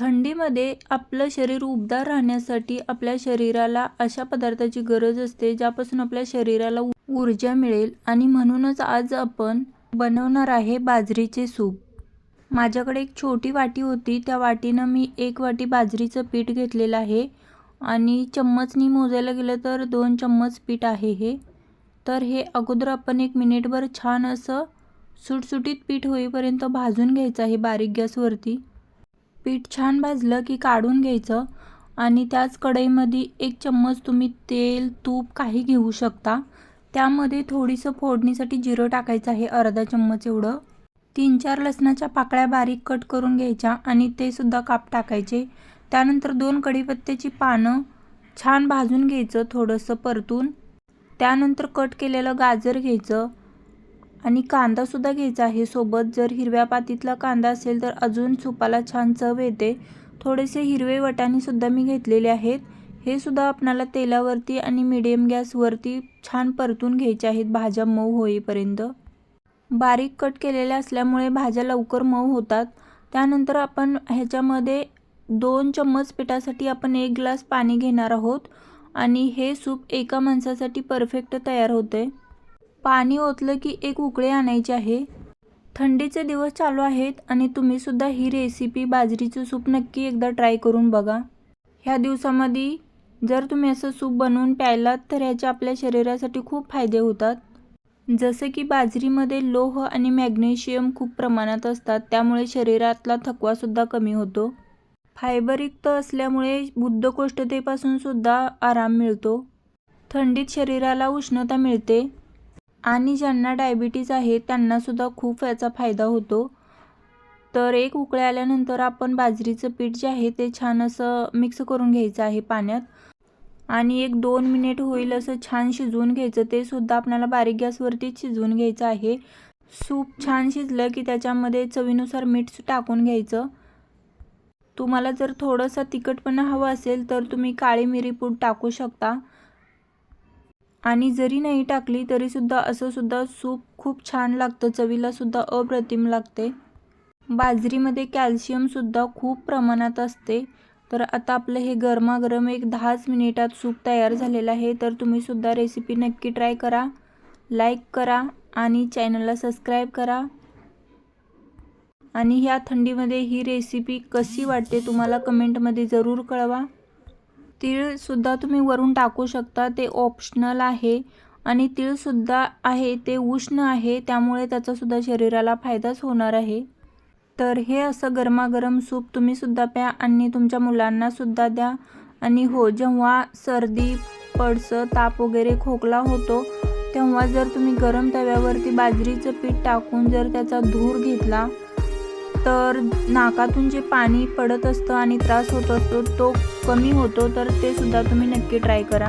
थंडीमध्ये आपलं शरीर उबदार राहण्यासाठी आपल्या शरीराला अशा पदार्थाची गरज असते ज्यापासून आपल्या शरीराला ऊर्जा मिळेल. आणि म्हणूनच आज आपण बनवणार आहे बाजरीचे सूप. माझ्याकडे एक छोटी वाटी होती. त्या वाटीनं मी एक वाटी बाजरीचं पीठ घेतलेलं आहे. आणि चम्मचनी मोजायला गेलं तर दोन चम्मच पीठ आहे हे. तर हे अगोदर आपण एक मिनिटभर छान असं सुटसुटीत पीठ होईपर्यंत भाजून घ्यायचं आहे बारीक गॅसवरती. पीठ छान भाजलं की काढून घ्यायचं. आणि त्याच कढईमध्ये एक चम्मच तुम्ही तेल तूप काही घेऊ शकता. त्यामध्ये थोडीसं फोडणीसाठी जिरं टाकायचं आहे अर्धा चम्मच एवढं. तीन चार लसणाच्या पाकळ्या बारीक कट करून घ्यायच्या आणि ते सुद्धा काप टाकायचे. त्यानंतर दोन कढीपत्त्याची पानं छान भाजून घ्यायचं थोडंसं परतून. त्यानंतर कट केलेलं गाजर घ्यायचं. आणि कांदासुद्धा घ्यायचा आहे. सोबत जर हिरव्या पातीतला कांदा असेल तर अजून सुपाला छान चव येते. थोडेसे हिरवे वटाणेसुद्धा मी घेतलेले आहेत. हे सुद्धा आपणाला तेलावरती आणि मिडियम गॅसवरती छान परतून घ्यायचे आहेत. भाज्या मऊ होईपर्यंत. बारीक कट केलेल्या असल्यामुळे भाज्या लवकर मऊ होतात. त्यानंतर आपण ह्याच्यामध्ये दोन चम्मच पिठासाठी आपण एक ग्लास पाणी घेणार आहोत. आणि हे सूप एका माणसासाठी परफेक्ट तयार होते. पाणी ओतलं की एक उकळे आणायचे आहे. थंडीचे दिवस चालू आहेत आणि तुम्हीसुद्धा ही रेसिपी बाजरीचं सूप नक्की एकदा ट्राय करून बघा. ह्या दिवसामध्ये जर तुम्ही असं सूप बनवून प्यायलात तर ह्याचे आपल्या शरीरासाठी खूप फायदे होतात. जसं की बाजरीमध्ये लोह आणि मॅग्नेशियम खूप प्रमाणात असतात त्यामुळे शरीरातला थकवासुद्धा कमी होतो. फायबरयुक्त असल्यामुळे बुद्धकोष्ठतेपासून सुद्धा आराम मिळतो. थंडीत शरीराला उष्णता मिळते. आणि ज्यांना डायबिटीज आहे त्यांनासुद्धा खूप याचा फायदा होतो. तर एक उकळी आल्यानंतर आपण बाजरीचं पीठ जे आहे ते छान असं मिक्स करून घ्यायचं आहे पाण्यात. आणि एक दोन मिनिट होईल असं छान शिजवून घ्यायचं ते सुद्धा आपल्याला बारीक गॅसवरतीच शिजवून घ्यायचं आहे. सूप छान शिजलं की त्याच्यामध्ये चवीनुसार मीठ टाकून घ्यायचं. तुम्हाला जर थोडंसं तिखटपणा हवं असेल तर तुम्ही काळी मिरी पूड टाकू शकता. आणि जरी नाही टाकली तरीसुद्धा असं सुद्धा सूप खूप छान लागतं चवीलासुद्धा अप्रतिम लागते. बाजरीमध्ये कॅल्शियमसुद्धा खूप प्रमाणात असते. तर आता आपलं हे गरमागरम एक दहाच मिनिटात सूप तयार झालेलं आहे तर तुम्हीसुद्धा रेसिपी नक्की ट्राय करा लाईक करा आणि चॅनलला सबस्क्राईब करा. आणि ह्या थंडीमध्ये ही रेसिपी कशी वाटते तुम्हाला कमेंटमध्ये जरूर कळवा. तीळसुद्धा तुम्ही वरून टाकू शकता. ते ऑप्शनल आहे आणि तीळसुद्धा आहे ते उष्ण आहे त्यामुळे त्याचासुद्धा शरीराला फायदाच होणार आहे. तर हे असं गरमागरम सूप तुम्हीसुद्धा प्या आणि तुमच्या मुलांनासुद्धा द्या. आणि हो जेव्हा सर्दी पडसं ताप वगैरे खोकला होतो तेव्हा जर तुम्ही गरम तव्यावरती बाजरीचं पीठ टाकून जर त्याचा धूर घेतला तर नाकातून जे पाणी पडत असतं आणि त्रास होत असतो तो कमी होतो तर ते सुद्धा तुम्ही नक्की ट्राय करा.